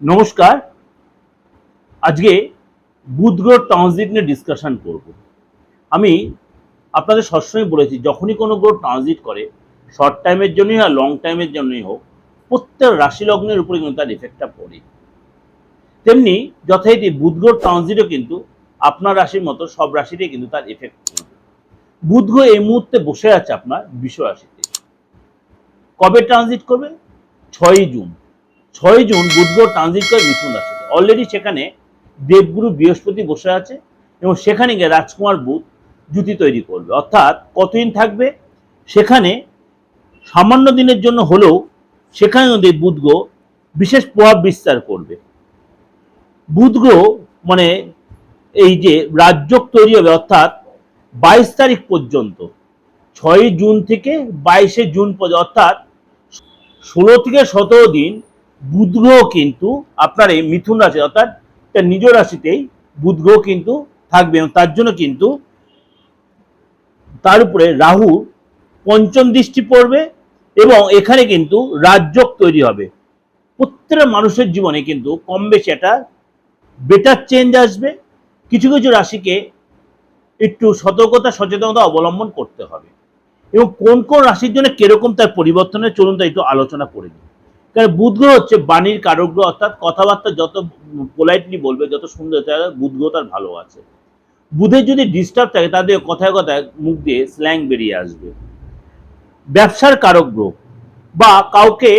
নমস্কার। আজকে বুধ গ্রহ ট্রানজিট নিয়ে ডিসকাশন করব। আমি আপনাদের সবসময় বলেছি, যখনই কোনো গ্রহ ট্রানজিট করে শর্ট টাইমের জন্যই আর লং টাইমের জন্যই হোক, প্রত্যেক রাশি লগ্নের উপরে কিন্তু তার এফেক্টটা পড়ে। তেমনি যথারীতি বুধ গ্রহ ট্রানজিটও কিন্তু আপনার রাশির মতো সব রাশিতে কিন্তু তার এফেক্ট পড়বে। বুধ গ্রহ এই মুহূর্তে বসে আছে আপনার বিশ্ব রাশিতে। কবে ট্রানজিট করবে? ছয়ই জুন। ছয় জুন বুধ গ্রহ ট্রানজিট করে মিথুন রাশিতে অলরেডি সেখানে দেবগুরু বৃহস্পতি বসে আছে এবং সেখানে গিয়ে রাজকুমার বুধ জুতি তৈরি করবে। অর্থাৎ কতদিন থাকবে? সেখানে সামান্য দিনের জন্য হলেও সেখানে ওদের বুধ গ্রহ বিশেষ প্রভাব বিস্তার করবে। বুধ গ্রহ মানে এই যে রাজ্যক তৈরি হবে, অর্থাৎ বাইশ তারিখ পর্যন্ত, ছয় জুন থেকে বাইশে জুন পর্যন্ত, অর্থাৎ ষোলো থেকে সতেরো দিন বুধ কিন্তু আপনার এই মিথুন রাশি অর্থাৎ তার নিজ রাশিতেই বুধ কিন্তু থাকবে এবং তার জন্য কিন্তু তার উপরে রাহু পঞ্চম দৃষ্টি পড়বে এবং এখানে কিন্তু রাজযোগ তৈরি হবে। প্রত্যেকটা মানুষের জীবনে কিন্তু কম বেশি একটা বেটার চেঞ্জ আসবে। কিছু কিছু রাশিকে একটু সতর্কতা, সচেতনতা অবলম্বন করতে হবে। এবং কোন কোন রাশির জন্য কীরকম তার পরিবর্তনের, চলুন তা একটু আলোচনা করে কারণ বুধ গ্রহ হচ্ছে বাণীর কারক গ্রহ অর্থাৎ কথাবার্তা যত পোলাইটলি বলবে, যত সুন্দর তার বুধ গ্রহ তার ভালো আছে। বুধের যদি ডিস্টার্ব থাকে তাদের কথায় কথায় মুখ দিয়ে স্ল্যাং বেরিয়ে আসবে। ব্যবসার কারক গ্রহ বা কাউকে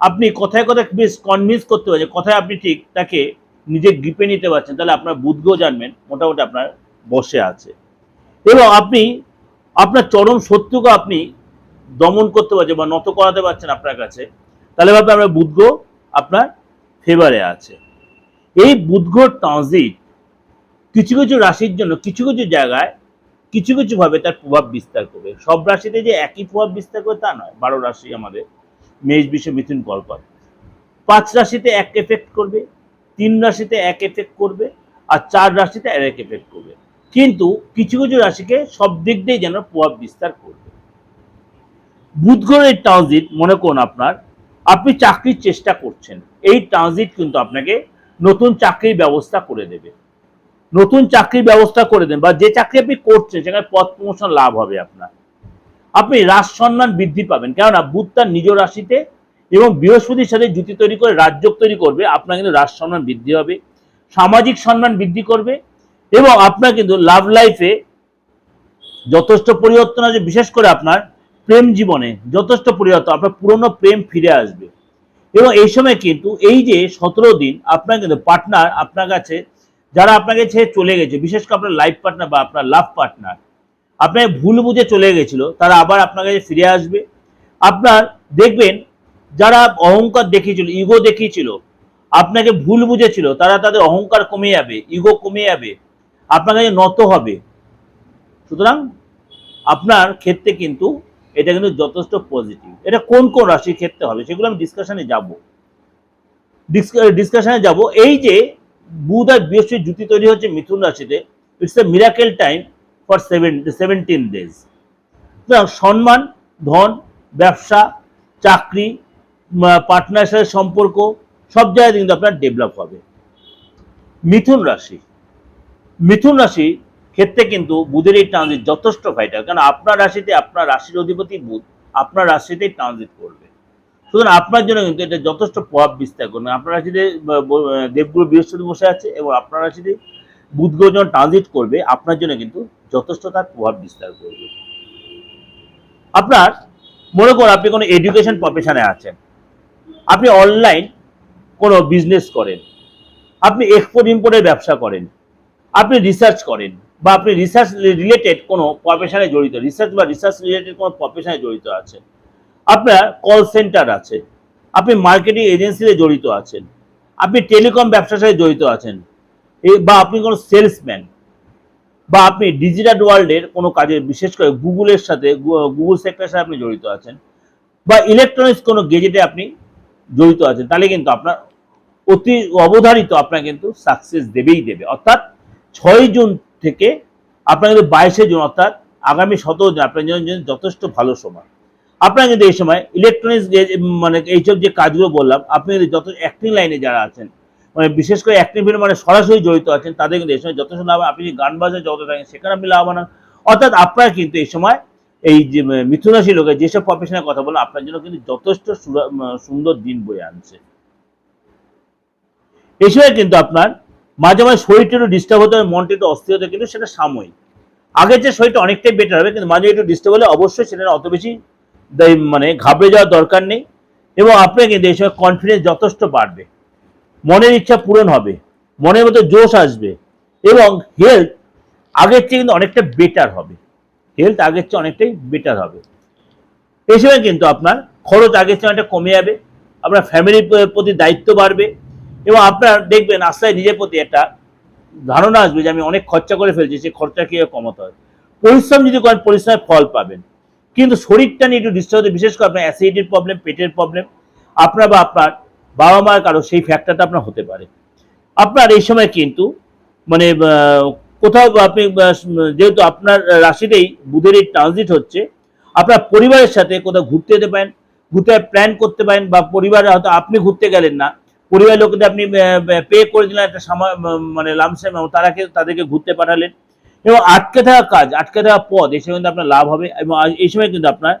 আপনি কথায় কথায় বেশ কনভিন্স করতে পারছেন কথায় আপনি ঠিক তাকে নিজে গ্রিপে নিতে পারছেন, তাহলে আপনার বুধ গ্রহ জানবেন, মোটামুটি আপনার বসে আছে। এবং আপনি, আপনার চরম শত্রুকে আপনি দমন করতে পারছেন বা নত করাতে পারছেন আপনার কাছে। তাহলে ভাবে আপনার বুধ আপনার ফেভারে আছে। এই বুধ ট্রানজিট কিছু কিছু রাশির জন্য, কিছু কিছু জায়গায় কিছু কিছু ভাবে তার প্রভাব বিস্তার করবে। সব রাশিতে যে একই প্রভাব বিস্তার করবে তা নয়। বারো রাশি আমাদের মেষ, বিশ্ব, মিথুন কর্কট পাঁচ রাশিতে এক এফেক্ট করবে, তিন রাশিতে এক এফেক্ট করবে, আর চার রাশিতে এক এফেক্ট করবে। কিন্তু কিছু কিছু রাশিকে সব দিক দিয়ে যেন প্রভাব বিস্তার করবে। বুধ গ্রহের ট্রানজিট মনে করুন আপনার আপনি চাকরির চেষ্টা করছেন, এই ট্রানজিট কিন্তু আপনাকে নতুন চাকরির ব্যবস্থা করে দেবে। নতুন চাকরির ব্যবস্থা করে দেন বা যে চাকরি আপনি করছেন, সেখানে পদ প্রমোশন লাভ হবে আপনার। আপনি রাজ সম্মান বৃদ্ধি পাবেন, কেননা বুধ তার নিজ রাশিতে এবং বৃহস্পতির সাথে জুতি তৈরি করে রাজ্য তৈরি করবে, আপনার কিন্তু রাজ সম্মান বৃদ্ধি হবে, সামাজিক সম্মান বৃদ্ধি করবে এবং আপনার কিন্তু লাভ লাইফে যথেষ্ট পরিবর্তন আছে বিশেষ করে আপনার প্রেম জীবনে যথেষ্ট পরিবর্তন আপনার পুরনো প্রেম ফিরে আসবে। এবং এই সময় কিন্তু এই যে সতেরো দিন আপনার কিন্তু পার্টনার আপনার কাছে, যারা আপনাকে ছেড়ে চলে গেছে, বিশেষ করে আপনার লাইফ পার্টনার বা আপনার লাভ পার্টনার আপনাকে ভুল বুঝে চলে গেছিল, তারা আবার আপনার কাছে ফিরে আসবে। আপনার দেখবেন যারা অহংকার দেখিয়েছিল ইগো দেখিয়েছিল, আপনাকে ভুল বুঝেছিল, তারা তাদের অহংকার কমে যাবে ইগো কমে যাবে, আপনার কাছে নত হবে। সুতরাং আপনার ক্ষেত্রে কিন্তু এটা কিন্তু যথেষ্ট পজিটিভ এটা কোন কোন রাশির ক্ষেত্রে হবে সেগুলো আমি ডিসকাশনে যাব। ডিসকাশনে যাব। এই যে বুধ আর বৃহস্পতি জুতি তৈরি হচ্ছে মিথুন রাশিতে it's a miracle time for seven seventeen days সুতরাং সম্মান, ধন, ব্যবসা, চাকরি পার্টনার সাথে সম্পর্ক, সব জায়গায় কিন্তু আপনার ডেভেলপ হবে। মিথুন রাশি। মিথুন রাশি ক্ষেত্রে কিন্তু বুধের এই ট্রানজিট যথেষ্ট ভাইটাল কারণ আপনার রাশিতে আপনার রাশির অধিপতি বুধ, আপনার রাশিতেই ট্রানজিট করবে। সুতরাং আপনার জন্য কিন্তু এটা যথেষ্ট প্রভাব বিস্তার করবে। আপনার রাশিতে দেবগুরু বৃহস্পতি বসে আছে এবং আপনার রাশিতে বুধ গ্রহ যখন ট্রানজিট করবে, আপনার জন্য কিন্তু যথেষ্ট তার প্রভাব বিস্তার করবে। আপনার, মনে করুন আপনি কোনো এডুকেশন প্রফেশনে আছেন। আপনি অনলাইন কোনো বিজনেস করেন। আপনি এক্সপোর্ট ইম্পোর্টের ব্যবসা করেন। আপনি রিসার্চ করেন। বা আপনি রিসার্চ রিলেটেড কোনো প্রফেশনে জড়িত রিসার্চ বা রিসার্চ রিলেটেড কোনো প্রফেশনে জড়িত আছেন। আপনার কল সেন্টার আছে, আপনি মার্কেটিং এজেন্সিতে জড়িত আছেন, আপনি টেলিকম ব্যবসার সাথে জড়িত আছেন বা আপনি কোনো সেলসম্যান বা আপনি ডিজিটাল ওয়ার্ল্ডের কোনো কাজে বিশেষ করে গুগলের সাথে গুগল সেক্টরের সাথে আপনি জড়িত আছেন, বা ইলেকট্রনিক্স কোনো গেজেটে আপনি জড়িত আছেন, তাহলে কিন্তু আপনার অতি অবধারিত আপনার কিন্তু সাকসেস দেবেই দেবে। অর্থাৎ ছয় জুন থেকে আপনার কিন্তু বাইশে জুন, অর্থাৎ আগামী সতেরো দিন আপনার জন্য যথেষ্ট ভালো সময় আপনারা কিন্তু এই সময় ইলেকট্রনিক্স যে মানে এইসব যে কাজগুলো বললাম, আপনি যদি যত অ্যাক্টিং লাইনে যারা আছেন মানে বিশেষ করে অ্যাক্টিং ফিল্ড মানে সরাসরি জড়িত আছেন, তাদের কিন্তু এই সময় যথেষ্ট লাভ, আপনি যে গান বাজায় যত থাকেন সেখানে আপনি লাভবান হন। অর্থাৎ আপনারা কিন্তু এই সময় এই যে মিথুন রাশি লোকের যেসব প্রফেশনের কথা বললাম, আপনার জন্য কিন্তু যথেষ্ট সুন্দর দিন বয়ে আনছে এই সময় কিন্তু আপনার মাঝে মাঝে শরীরটা একটু ডিস্টার্ব হতে হবে মনটা একটু অস্থির হতে কিন্তু সেটা সাময়িক। আগের যে শরীরটা অনেকটাই বেটার হবে, কিন্তু মাঝে একটু ডিস্টার্ব হলে অবশ্যই সেটা অত বেশি মানে ঘাবড়ে যাওয়ার দরকার নেই এবং আপনার কিন্তু এই সময় কনফিডেন্স যথেষ্ট বাড়বে। মনের ইচ্ছা পূরণ হবে, মনের মতো জোশ আসবে এবং হেলথ আগের চেয়ে কিন্তু অনেকটা বেটার হবে। হেলথ আগের চেয়ে অনেকটাই বেটার হবে। এই সময় কিন্তু আপনার খরচ আগের চেয়ে অনেকটা কমে যাবে, আপনার ফ্যামিলির প্রতি দায়িত্ব বাড়বে এবং আপনার দেখবেন আস্তে নিজের প্রতি একটা ধারণা আসবে যে আমি অনেক খরচা করে ফেলছি সেই খরচা কীভাবে কমাতে হয়। পরিশ্রম যদি করেন, পরিশ্রমের ফল পাবেন। কিন্তু শরীরটা নিয়ে একটু ডিস্টার্ব হতে, বিশেষ করে আপনার অ্যাসিডিটির প্রবলেম পেটের প্রবলেম আপনার বা আপনার বাবা মার কারও সেই ফ্যাক্টরটা আপনার হতে পারে। আপনার এই সময় কিন্তু মানে কোথাও আপনি যেহেতু আপনার রাশিতেই বুধের এই ট্রানজিট হচ্ছে, আপনার পরিবারের সাথে কোথাও ঘুরতে যেতে পারেন, ঘুরতে প্ল্যান করতে পারেন, বা পরিবারে হয়তো আপনি ঘুরতে গেলেন না পরিবারের লোকদের আপনি পে করে দিলেন একটা মানে লামসাম তারাকে, তাদেরকে ঘুরতে পাঠালেন। এবং আটকে থাকা কাজ, আটকে থাকা পদ এই সময় কিন্তু আপনার লাভ হবে এবং এই সময় কিন্তু আপনার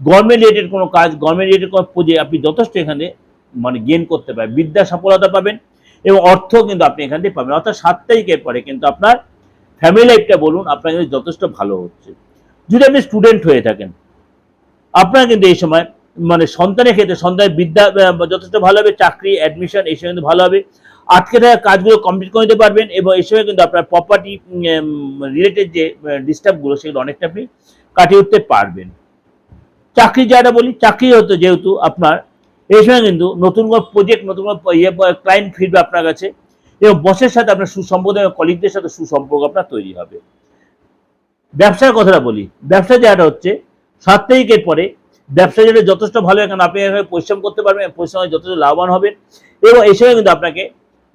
গভর্নমেন্ট রিলেটেড কোনো কাজ গভর্নমেন্ট রিলেটেড কোনো পুঁজি আপনি যথেষ্ট এখানে মানে গেন করতে পারেন বিদ্যা সফলতা পাবেন এবং অর্থ কিন্তু আপনি এখান থেকে পাবেন। অর্থাৎ সাত তারিখের পরে কিন্তু আপনার ফ্যামিলি লাইফটা বলুন, আপনার কিন্তু যথেষ্ট ভালো হচ্ছে। যদি আপনি স্টুডেন্ট হয়ে থাকেন, আপনার কিন্তু এই সময় মানে সন্তানের ক্ষেত্রে, সন্তানের বিদ্যা যথেষ্ট ভালো হবে, চাকরি অ্যাডমিশন এই সময় কিন্তু ভালো হবে। আটকে থাকা কাজগুলো কমপ্লিট করে নিতে পারবেন এবং এই সময় কিন্তু আপনার প্রপার্টি রিলেটেড যে ডিস্টার্বগুলো সেগুলো অনেকটা আপনি কাটিয়ে উঠতে পারবেন। চাকরি যারা বলি, চাকরি হতো যেহেতু আপনার, এই সময় কিন্তু নতুন কোনো প্রজেক্ট নতুন কোনো ইয়ে ক্লায়েন্ট ফিরবে আপনার কাছে, এবং বসের সাথে আপনার সুসম্পর্ক এবং কলিগদের সাথে সুসম্পর্ক আপনার তৈরি হবে। ব্যবসার কথাটা বলি, ব্যবসা জায়গাটা হচ্ছে, সাত তারিখের পরে ব্যবসা যেটা যথেষ্ট ভালো এখানে আপনি এভাবে পরিশ্রম করতে পারবেন, পরিশ্রমে যথেষ্ট লাভবান হবেন। এবং এই সময় কিন্তু আপনাকে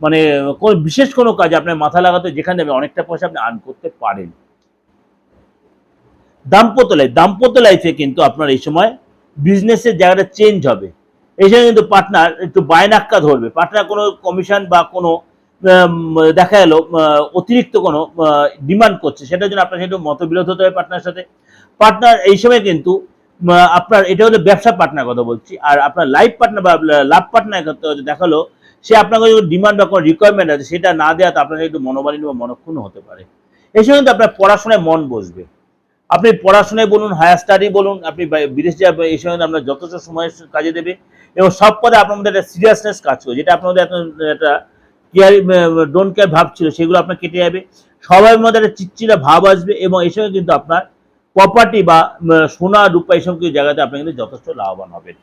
মানে কোন বিশেষ কোনো কাজে আপনার মাথা লাগাতে যেখানে আপনি অনেকটা পয়সা আপনি আর্ন করতে পারেন। দাম্পত্য লাইফ দাম্পত্য লাইফে কিন্তু আপনার এই সময় বিজনেসের জায়গাটা চেঞ্জ হবে। এই সময় কিন্তু পার্টনার একটু বায়নাক্কা ধরবে। পার্টনার কোনো কমিশন বা কোনো দেখা গেল অতিরিক্ত কোনো ডিমান্ড করছে। সেটার জন্য আপনার একটু মতবিরোধ হতে হবে পার্টনার সাথে। পার্টনার এই সময় কিন্তু আপনার, এটা হলো ব্যবসা পার্টনার কথা বলছি। আর আপনার লাইফ পার্টনার বা লাভ পার্টনার দেখাল, সে আপনার কাছে ডিমান্ড বা কোনো রিকোয়ারমেন্ট আছে, সেটা না দেওয়াতে আপনার একটু মনোমালিন্য বা মনক্ষুণ্ণ হতে পারে। এই সময় কিন্তু আপনার পড়াশোনায় মন বসবে। আপনি পড়াশোনায় বলুন হায়ার স্টাডি বলুন, আপনি বিদেশ যাবেন এই সময় আপনার যথেষ্ট সময় কাজে দেবে এবং সব পদে আপনার মধ্যে একটা সিরিয়াসনেস কাজ করে যেটা আপনার মধ্যে একটা কেয়ার ডোন্ট কেয়ার ভাব ছিল, সেগুলো আপনার কেটে যাবে। সবার মধ্যে একটা চিচ্চিরা ভাব আসবে এবং এই সময় কিন্তু আপনার প্রপার্টি বা সোনা রূপা এই কিছু জায়গাতে আপনি কিন্তু যথেষ্ট লাভবান হবেন।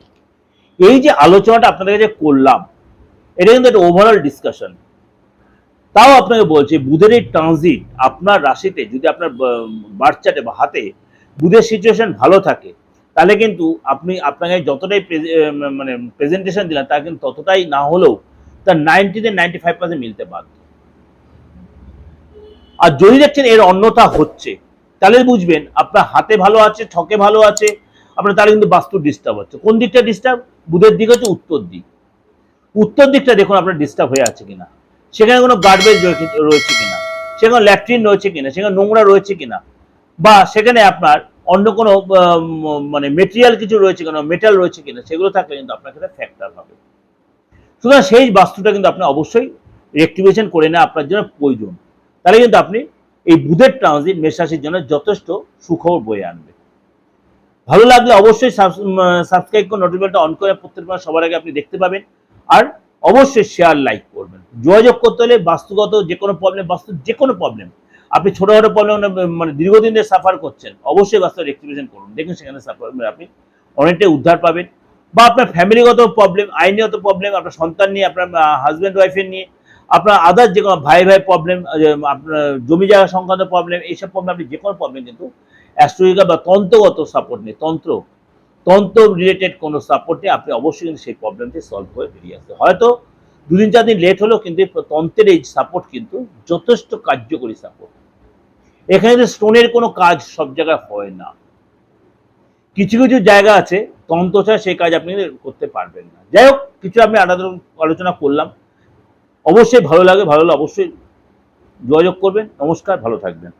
এই যে আলোচনাটা আপনাদের কাছে করলাম, এটা কিন্তু একটা ওভারঅল ডিসকাশন তাও আপনাকে বলছি, বুধের এই ট্রানজিট আপনার রাশিতে, যদি আপনার বার্চাটে বা হাতে বুধের সিচুয়েশন ভালো থাকে, তাহলে কিন্তু আপনি আপনাকে যতটাই মানে প্রেজেন্টেশন দিলেন, তা কিন্তু ততটাই না হলেও তার নাইনটিতে নাইনটি ফাইভ পার্সেন্ট মিলতে বাধ্য। আর যদি দেখছেন এর অন্যতা হচ্ছে তাহলে বুঝবেন, আপনার হাতে ভালো আছে, ঠকে ভালো আছে, আপনার তাহলে কিন্তু বাস্তু ডিস্টার্ব হচ্ছে। কোন দিকটা ডিস্টার্ব বুধের দিক হচ্ছে উত্তর দিক। উত্তর দিকটা দেখুন আপনার ডিস্টার্ব হয়ে আছে কিনা। সেখানে কোনো গার্বেজ রয়েছে কিনা। সেখানে ল্যাট্রিন রয়েছে কিনা, সেখানে নোংরা রয়েছে কিনা। বা সেখানে আপনার অন্য কোনো মানে মেটেরিয়াল কিছু রয়েছে কিনা মেটাল রয়েছে কিনা, সেগুলো থাকলে কিন্তু আপনার ক্ষেত্রে ফ্যাক্টর হবে। সুতরাং সেই বাস্তুটা কিন্তু আপনি অবশ্যই রেক্টিভেশন করে নেওয়া আপনার জন্য প্রয়োজন। তাহলে কিন্তু আপনি এই বুধের ট্রানজিট মেষরাশির জন্য যথেষ্ট সুখবর বয়ে আনবে। ভালো লাগলে অবশ্যই সাবস্ক্রাইব করে নোটিফিকেশনটা অন করে প্রত্যেক মাস সবার আগে আপনি দেখতে পাবেন। আর অবশ্যই শেয়ার লাইক করবেন। যোগাযোগ করতে হলে বাস্তুগত যে কোনো প্রবলেম বাস্তু যে কোনো প্রবলেম আপনি ছোটখাটো প্রবলেম মানে দীর্ঘদিন ধরে সাফার করছেন, অবশ্যই বাস্তু রেক্টিভেশন করুন। দেখুন সেখানে সাফার আপনি অনেকটাই উদ্ধার পাবেন। বা আপনার ফ্যামিলিগত প্রবলেম আইনগত প্রবলেম আপনার সন্তান নিয়ে, আপনার হাজব্যান্ড ওয়াইফের নিয়ে আপনার আদার যে কোনো ভাই ভাই প্রবলেম আপনার জমি জায়গা সংক্রান্ত প্রবলেম এইসব প্রবলেম আপনি যে কোনো প্রবলেম কিন্তু অ্যাস্ট্রোলজিক্যাল বা তন্ত্রগত সাপোর্ট নেই তন্ত্র তন্ত্র রিলেটেড কোনো সাপোর্ট নিয়ে আপনি অবশ্যই কিন্তু সেই প্রবলেমটি সলভ হয়ে বেরিয়ে আসতে হয়তো দুদিন চার দিন লেট হলেও কিন্তু তন্ত্রের এই সাপোর্ট কিন্তু যথেষ্ট কার্যকরী সাপোর্ট এখানে স্টোনের কোনো কাজ সব জায়গায় হয় না। কিছু কিছু জায়গা আছে, তন্ত্র ছাড়া সেই কাজ আপনি করতে পারবেন না। যাই হোক, কিছু আমি আলাদা আলোচনা করলাম। অবশ্যই ভালো লাগে ভালো লাগে অবশ্যই যোগাযোগ করবেন। নমস্কার ভালো থাকবেন।